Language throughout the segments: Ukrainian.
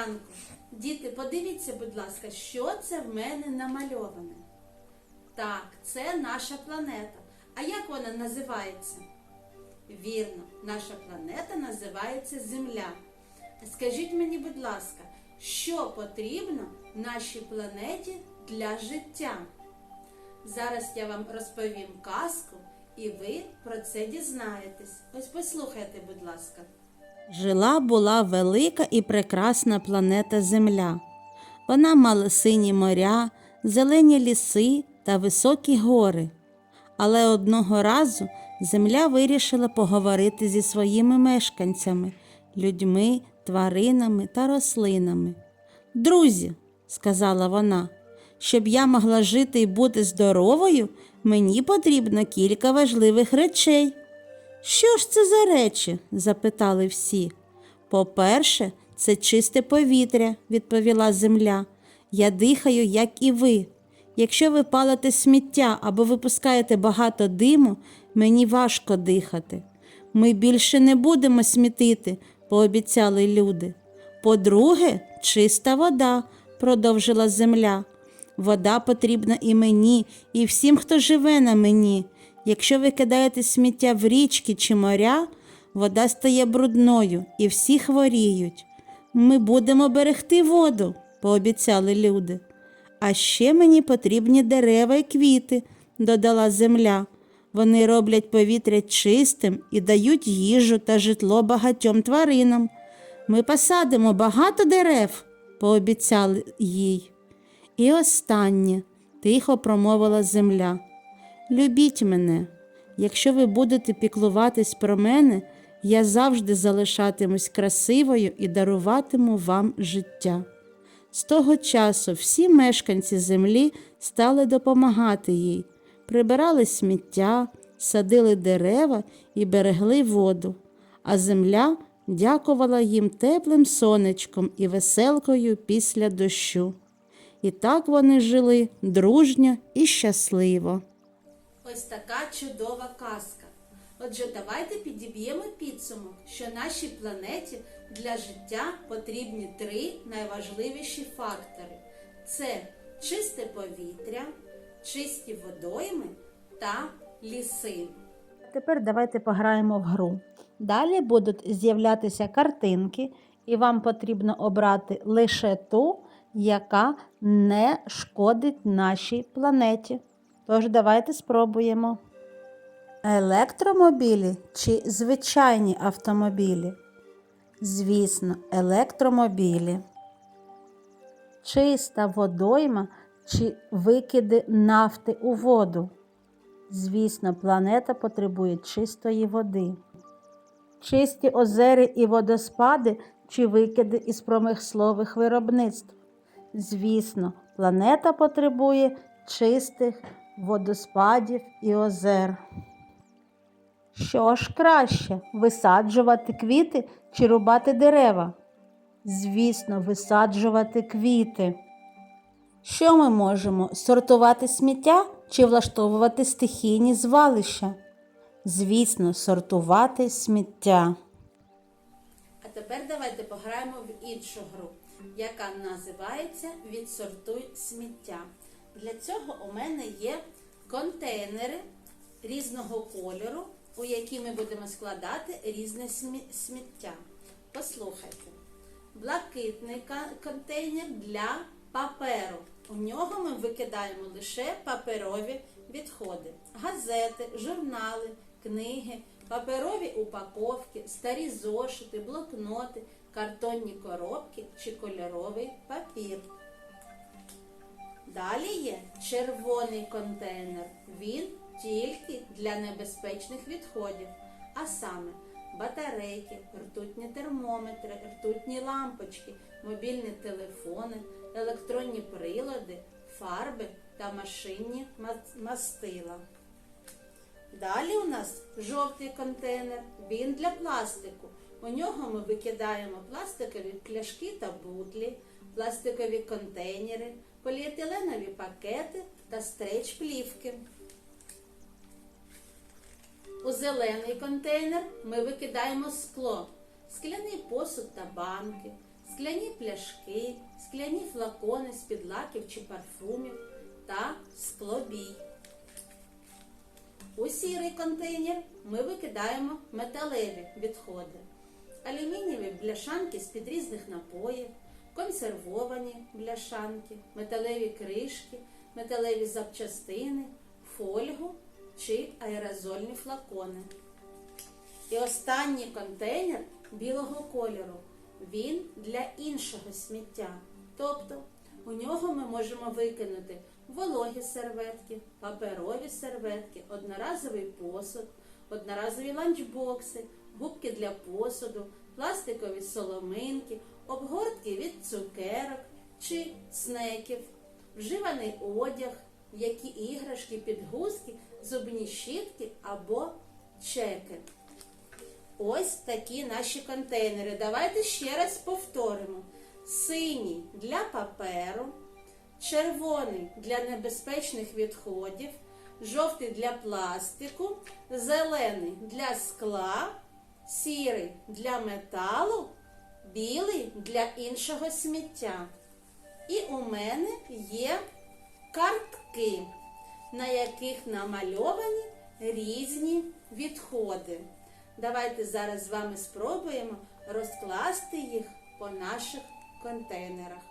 ранку. Діти, подивіться, будь ласка, що це в мене намальоване. Так, це наша планета. А як вона називається? Вірно, наша планета називається Земля. Скажіть мені, будь ласка, що потрібно нашій планеті для життя? Зараз я вам розповім казку, і ви про це дізнаєтесь. Ось послухайте, будь ласка. Жила була велика і прекрасна планета Земля. Вона мала сині моря, зелені ліси та високі гори. Але одного разу Земля вирішила поговорити зі своїми мешканцями, людьми, тваринами та рослинами. Друзі, сказала вона, щоб я могла жити і бути здоровою, мені потрібно кілька важливих речей. Що ж це за речі? запитали всі. По-перше, це чисте повітря, відповіла земля. Я дихаю, як і ви. Якщо ви палите сміття або випускаєте багато диму, мені важко дихати. Ми більше не будемо смітити, пообіцяли люди. По-друге, чиста вода, продовжила земля. Вода потрібна і мені, і всім, хто живе на мені. Якщо ви кидаєте сміття в річки чи моря, вода стає брудною і всі хворіють. Ми будемо берегти воду, пообіцяли люди. А ще мені потрібні дерева і квіти, додала земля. Вони роблять повітря чистим і дають їжу та житло багатьом тваринам. Ми посадимо багато дерев, пообіцяли їй. І останнє, тихо промовила земля. Любіть мене. Якщо ви будете піклуватись про мене, я завжди залишатимусь красивою і даруватиму вам життя. З того часу всі мешканці землі стали допомагати їй, прибирали сміття, садили дерева і берегли воду, а земля дякувала їм теплим сонечком і веселкою після дощу. І так вони жили дружньо і щасливо. Ось така чудова казка. Отже, давайте підіб'ємо підсумок, що нашій планеті для життя потрібні три найважливіші фактори: це чисте повітря, чисті водойми та ліси. Тепер давайте пограємо в гру. Далі будуть з'являтися картинки, і вам потрібно обрати лише ту, яка не шкодить нашій планеті. Тож давайте спробуємо. Електромобілі чи звичайні автомобілі? Звісно, електромобілі. Чиста водойма чи викиди нафти у воду. Звісно, планета потребує чистої води. Чисті озери і водоспади чи викиди із промислових виробництв. Звісно, планета потребує чистих водоспадів і озер. Що ж краще висаджувати квіти чи рубати дерева? Звісно, висаджувати квіти. Що ми можемо сортувати сміття чи влаштовувати стихійні звалища? Звісно, сортувати сміття. А тепер давайте пограємо в іншу гру, яка називається Відсортуй сміття. Для цього у мене є контейнери різного кольору, у які ми будемо складати різне сміття. Послухайте. Блакитний контейнер для паперу. У нього ми викидаємо лише паперові відходи: газети, журнали, книги, паперові упаковки, старі зошити, блокноти, картонні коробки чи кольоровий папір. Далі є червоний контейнер. Він тільки для небезпечних відходів, а саме батарейки, ртутні термометри, ртутні лампочки, мобільні телефони, електронні прилади, фарби та машинні мастила. Далі у нас жовтий контейнер, він для пластику. У нього ми викидаємо пластикові пляшки та бутлі, пластикові контейнери, поліетиленові пакети та стреч-плівки. У зелений контейнер ми викидаємо скло, скляний посуд та банки, скляні пляшки, скляні флакони з-під лаків чи парфумів та склобій. У сірий контейнер ми викидаємо металеві відходи, алюмінієві бляшанки з-під різних напоїв, консервовані бляшанки, металеві кришки, металеві запчастини, фольгу чи аерозольні флакони. І останній контейнер білого кольору. Він для іншого сміття. Тобто у нього ми можемо викинути вологі серветки, паперові серветки, одноразовий посуд, одноразові ланчбокси, губки для посуду, пластикові соломинки, обгортки від цукерок чи снеків, вживаний одяг, які іграшки, підгузки, зубні щітки або чеки. Ось такі наші контейнери. Давайте ще раз повторимо: синій для паперу, червоний для небезпечних відходів, жовтий для пластику, зелений для скла, сірий для металу, білий для іншого сміття. І у мене є картки, на яких намальовані різні відходи. Давайте зараз з вами спробуємо розкласти їх по наших контейнерах.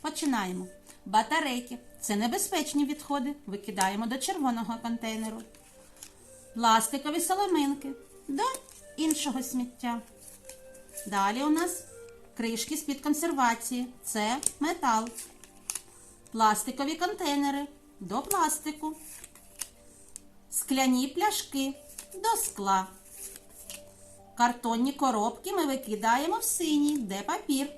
Починаємо. Батарейки це небезпечні відходи. Викидаємо до червоного контейнеру. Пластикові соломинки до іншого сміття. Далі у нас кришки з-під консервації. Це метал. Пластикові контейнери до пластику. Скляні пляшки до скла. Картонні коробки ми викидаємо в синій, де папір.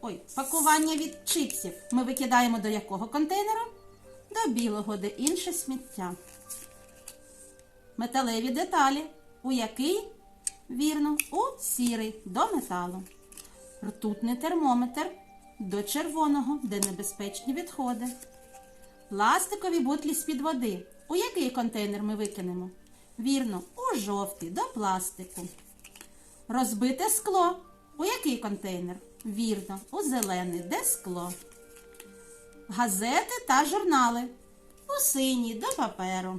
Ой, пакування від чипсів ми викидаємо до якого контейнера? До білого, де інше сміття. Металеві деталі. У який? Вірно, у сірий до металу. Ртутний термометр до червоного, де небезпечні відходи. Пластикові бутлі з-під води. У який контейнер ми викинемо? Вірно, у жовтий до пластику. Розбите скло. У який контейнер? Вірно, у зелений, де скло. Газети та журнали. У синій до паперу.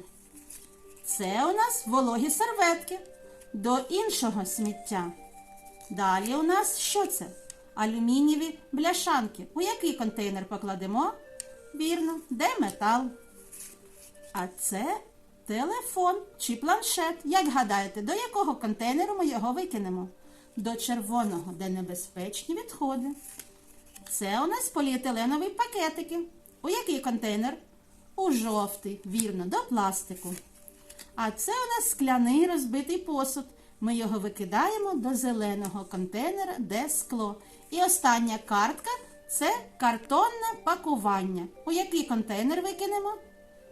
Це у нас вологі серветки до іншого сміття. Далі у нас що це? Алюмінієві бляшанки. У який контейнер покладемо? Вірно, де метал? А це телефон чи планшет. Як гадаєте, до якого контейнеру ми його викинемо? До червоного, де небезпечні відходи. Це у нас поліетиленові пакетики. У який контейнер? У жовтий, вірно, до пластику. А це у нас скляний розбитий посуд. Ми його викидаємо до зеленого контейнера, де скло. І остання картка це картонне пакування. У який контейнер викинемо?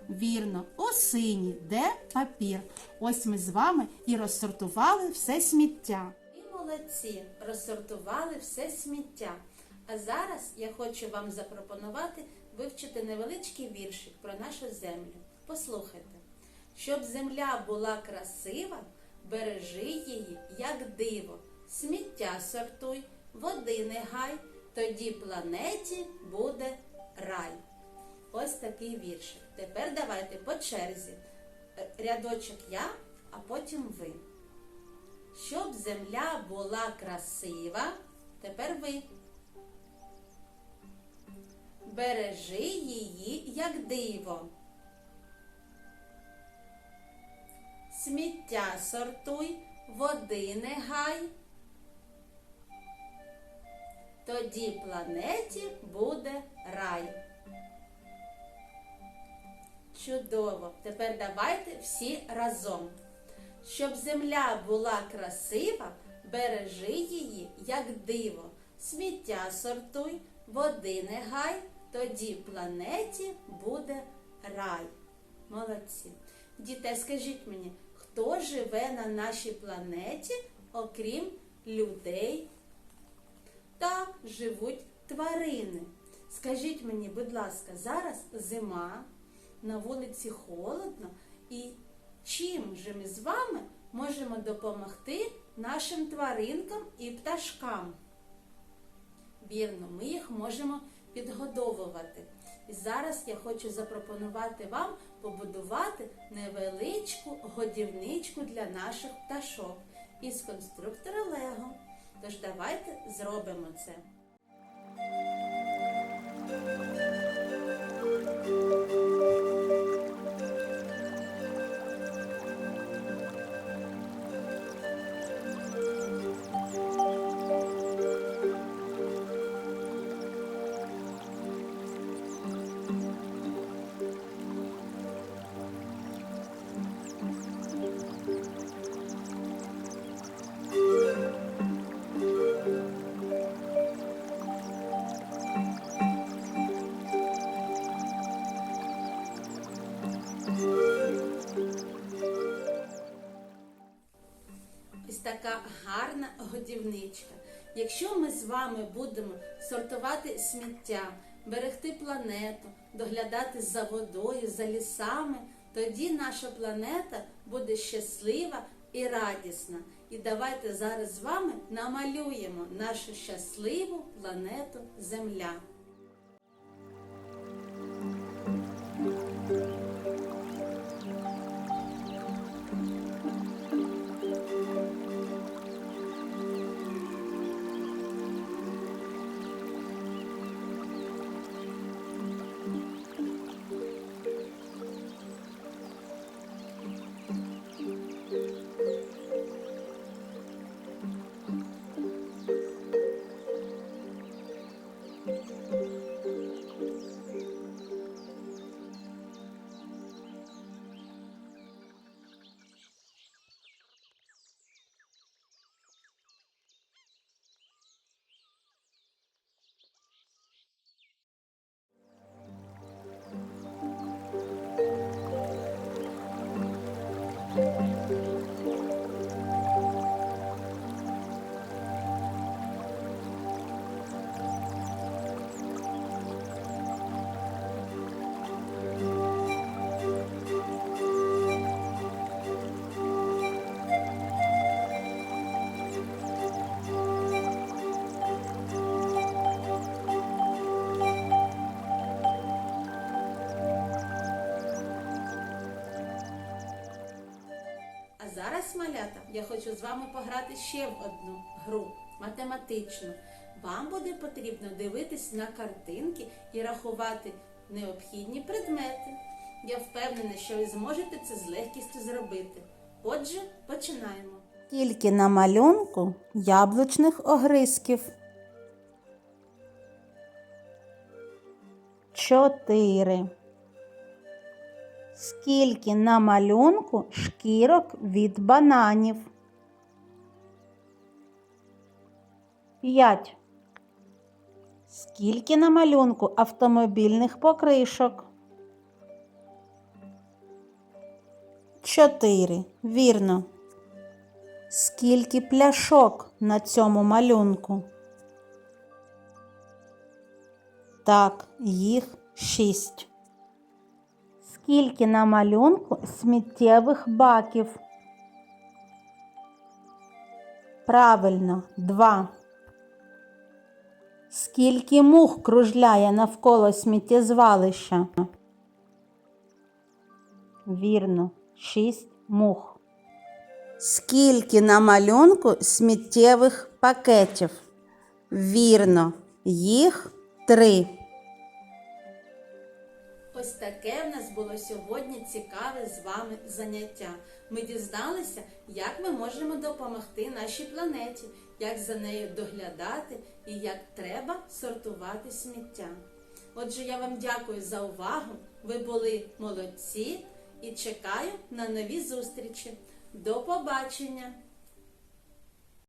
Вірно, у синій, де папір. Ось ми з вами і розсортували все сміття. І молодці, розсортували все сміття. А зараз я хочу вам запропонувати вивчити невеличкий віршик про нашу землю. Послухайте. Щоб земля була красива, бережи її, як диво, сміття сортуй, води не гай, тоді планеті буде рай. Ось такий віршик. Тепер давайте по черзі. Е, Рядочок я, а потім ви. Щоб земля була красива, тепер ви. Бережи її, як диво. Сміття сортуй, води не гай. Тоді планеті буде рай. Чудово! Тепер давайте всі разом. Щоб земля була красива, бережи її, як диво. Сміття сортуй, води не гай, тоді планеті буде рай. Молодці. Діти, скажіть мені, хто живе на нашій планеті, окрім людей? Так, живуть тварини. Скажіть мені, будь ласка, зараз зима, на вулиці холодно, і чим же ми з вами можемо допомогти нашим тваринкам і пташкам. Вірно, ми їх можемо підгодовувати. І зараз я хочу запропонувати вам побудувати невеличку годівничку для наших пташок із конструктора Лего. Тож давайте зробимо це. Гарна годівничка. Якщо ми з вами будемо сортувати сміття, берегти планету, доглядати за водою, за лісами, тоді наша планета буде щаслива і радісна. І давайте зараз з вами намалюємо нашу щасливу планету Земля. Зараз, малята, я хочу з вами пограти ще в одну гру математичну. Вам буде потрібно дивитись на картинки і рахувати необхідні предмети. Я впевнена, що ви зможете це з легкістю зробити. Отже, починаємо. Тільки на малюнку яблучних огризків. Чотири. Скільки на малюнку шкірок від бананів? П'ять. Скільки на малюнку автомобільних покришок? Чотири. Вірно. Скільки пляшок на цьому малюнку? Так, їх шість. Скільки на малюнку сміттєвих баків? Правильно, два. Скільки мух кружляє навколо сміттєзвалища? Вірно, шість мух. Скільки на малюнку сміттєвих пакетів? Вірно, їх три. Ось таке в нас було сьогодні цікаве з вами заняття. Ми дізналися, як ми можемо допомогти нашій планеті, як за нею доглядати і як треба сортувати сміття. Отже, я вам дякую за увагу. Ви були молодці і чекаю на нові зустрічі. До побачення!